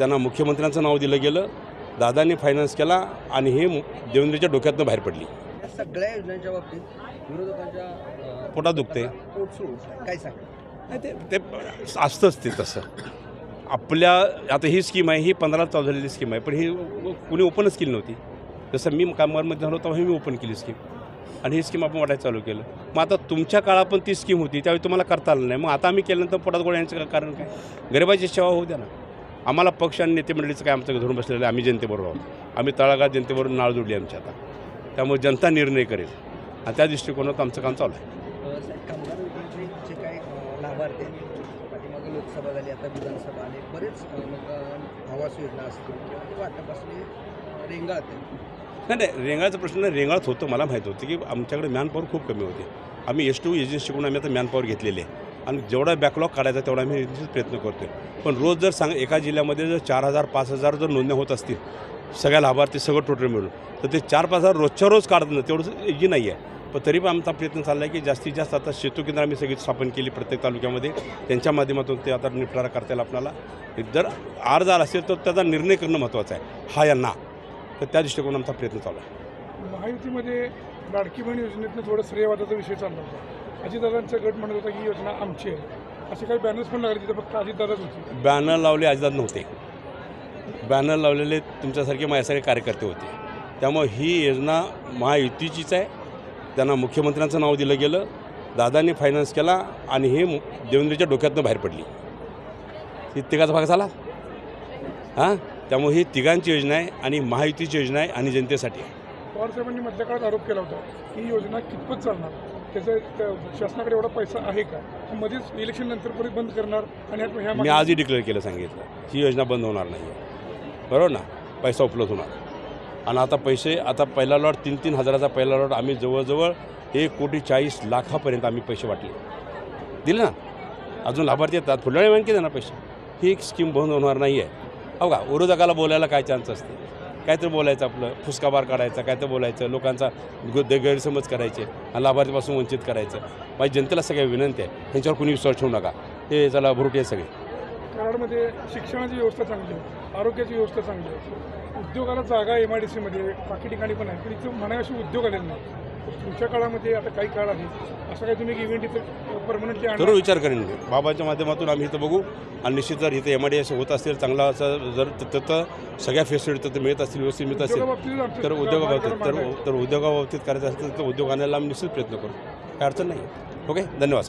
त्यांना मुख्यमंत्र्यांचं नाव दिलं गेलं दादांनी फायनान्स केला आणि हे मु- देवेंद्रच्या डोक्यातनं बाहेर पडली. सगळ्या योजनांच्या बाबतीत विरोधकांच्या पोटात दुखते काय सांगा? ते ते असतंच ते तसं. आपल्या आता ही स्कीम आहे ही पंधरा चालू झालेली स्कीम आहे पण ही कुणी ओपनच केली नव्हती. जसं मी कामगारमध्ये झालो तेव्हा मी ओपन केली स्कीम आणि ही स्कीम आपण वाटायला चालू केलं. मग आता तुमच्या काळात पण ती स्कीम होती त्यावेळी तुम्हाला करता आलं नाही. मग आता आम्ही केल्यानंतर पोटात गोळ्या यांचं का- कारण काय? गरिबाची सेवा होऊ द्या ना. आम्हाला पक्ष आणि नेते मंडळीचं काय आमचं धरून बसलेलं आहे आम्ही जनतेबरोबर आहोत. आम्ही तळागाळ जनतेबरोबर नाळ जोडली आमची आता. त्यामुळे जनता निर्णय करेल. आणि त्या दृष्टिकोनात आमचं काम चालू आहे. लोकसभा झाली आता विधानसभा आले बरेच आवास योजना असतील किंवा रेंगाळत नाही नाही रेंगाळचा प्रश्न नाही रेंगाळत होतं मला माहीत होतं की आमच्याकडे मॅनपॉवर खूप कमी होते. आम्ही एस टू एजन्सीकडून आम्ही आता मॅनपॉवर घेतलेली आहे. आणि जेवढा बॅकलॉग काढायचा तेवढा आम्ही प्रयत्न करतो आहे पण रोज जर सांग एका जिल्ह्यामध्ये जर चार हजार पाच हजार जर नोंदण्या होत असतील सगळ्या लाभार्थी सगळं टोटल मिळून तर ते चार पाच हजार रोजच्या रोज काढणं तेवढं इजी नाही आहे. पण तरी पण आमचा प्रयत्न चालला आहे की जास्तीत जास्त आता सेतू केंद्र आम्ही सगळी स्थापन केली प्रत्येक तालुक्यामध्ये. त्यांच्या माध्यमातून ते आता निपटारा करता येईल आपल्याला. जर आर जर असेल तर त्याचा निर्णय करणं महत्त्वाचं आहे. हा यांना तर त्या दृष्टिकोन आमचा प्रयत्न चालू आहे. महायुतीमध्ये लाडकी बहीण योजनेतनं थोडं श्रेयवादाचा विषय चालला होता. अजितदादांचा गट म्हणत होता की ही योजना आमची आहे. असे काही बॅनर्स पण लागले तिथे फक्त अजितदादाच होते. बॅनर लावले अजिबात नव्हते. बॅनर लावलेले तुमच्यासारखे माझ्यासारखे कार्यकर्ते होते. त्यामुळे ही योजना महायुतीचीच आहे. त्यांना मुख्यमंत्र्यांचं नाव दिलं गेलं. दादांनी फायनान्स केला आणि हे मु- देवेंद्रच्या डोक्यातनं बाहेर पडली. ही तिघाचा भाग झाला. हां? त्यामुळे ही तिघांची योजना आहे आणि महायुतीची योजना आहे आणि जनतेसाठी पवारसाहेबांनी मधल्या काळात आरोप केला होता की ही योजना कितपत चालणार? त्याचं त्या शासनाकडे एवढा पैसा आहे का? मध्येच इलेक्शन नंतर परत बंद करणार आणि मी आजही डिक्लेअर केलं सांगितलं. ही योजना बंद होणार नाही आहे बरोबर ना? पैसा उपलब्ध होणार. आणि आता पैसे आता पहिला लॉट तीन तीन हजाराचा पहिला लॉट आम्ही जवळजवळ एक कोटी चाळीस लाखापर्यंत आम्ही पैसे वाटले. दिले ना? अजून लाभार्थी येतात. वेळी आणखी देणार पैसे. ही एक स्कीम बंद होणार नाही आहे हो का? विरोधकाला बोलायला काय चान्स असते? काहीतरी बोलायचं आपलं फुसकाबार काढायचा काय तर बोलायचं लोकांचा गु- गैरसमज करायचे आणि लाभार्थीपासून वंचित करायचं. माझी जनतेला सगळ्या विनंती आहे. त्यांच्यावर कुणी विश्वास ठेवू नका. हे चला भरुटे आहे सगळे. कराडमध्ये शिक्षणाची व्यवस्था चांगली आहे आरोग्याची व्यवस्था चांगली आहे उद्योगाला जागा एम आय डी सीमध्ये बाकी ठिकाणी पण आहे पण इथं म्हणावे उद्योग आलेले नाही तर तुमच्या काळामध्ये आता काही काळ आहे असं काही तुम्ही इव्हेंट इथं परमनंटली जरूर विचार करेन मी. बाबाच्या माध्यमातून आम्ही इथं बघू. आणि निश्चित जर इथं एम आय डी एस होत असेल चांगला असं जर तिथं सगळ्या फॅसिलिटी तिथं मिळत असतील व्यवस्थित मिळत असेल तर उद्योगाबाबतीत तर. तर उद्योगाबाबतीत करायचं असेल तर उद्योग आणायला आम्ही निश्चित प्रयत्न करू. काय अडचण नाही. ओके धन्यवाद.